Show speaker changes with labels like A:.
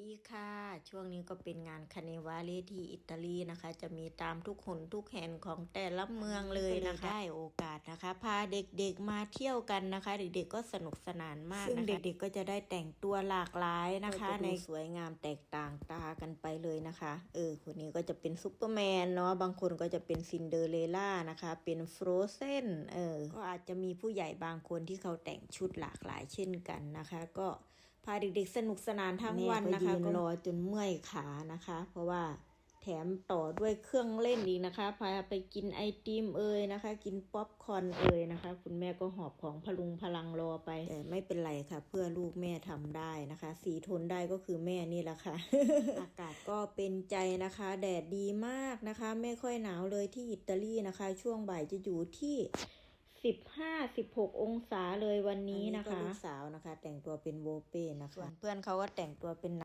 A: ดีค่ะ ช่วงนี้ก็เป็นงานคาเนวาเลที่อิตาลีนะคะ จะมีตามทุกหนทุกแห่งของแต่ละเมืองเลยนะคะได้โอกาสนะคะ พาเด็กๆมาเที่ยวกันนะคะ เด็กๆก็สนุกสนานมากซึ่งเด็กๆก็จะได้แต่งตัวหลากหลายนะคะ ในสวยงามแตกต่างตากันไปเลยนะคะเออคนนี้ก็จะเป็นซูเปอร์แมนเนาะบางคนก็จะเป็นซินเดอเรลล่านะคะ เป็นฟรอเซนเออก็อาจจะมีผู้ใหญ่บางคนที่เขาแต่งชุดหลากหลายเช่นกันนะคะ ก็ พาเด็กๆสนุกสนานทั้งวันนะคะ ก็รอจนเมื่อยขานะคะ เพราะว่าแถมต่อด้วยเครื่องเล่นอีกนะคะ พาไปกินไอติมเอ่ยนะคะ กินป๊อปคอร์นเอ่ยนะคะ คุณแม่ก็หอบของพลุงพลังรอไป แต่ไม่เป็นไรค่ะ เพื่อลูกแม่ทำได้นะคะ สีทนได้ก็คือแม่นี่แหละค่ะ อากาศก็เป็นใจนะคะ แดดดีมากนะคะ ไม่ค่อยหนาวเลยที่อิตาลีนะคะ ช่วงบ่ายจะอยู่ที่ สิบห้าสิบหกองศาเลยวันนี้นะคะ ลูกสาวนะคะ แต่งตัวเป็นโวเป้นะคะส่วนเพื่อนเขาก็แต่งตัวเป็น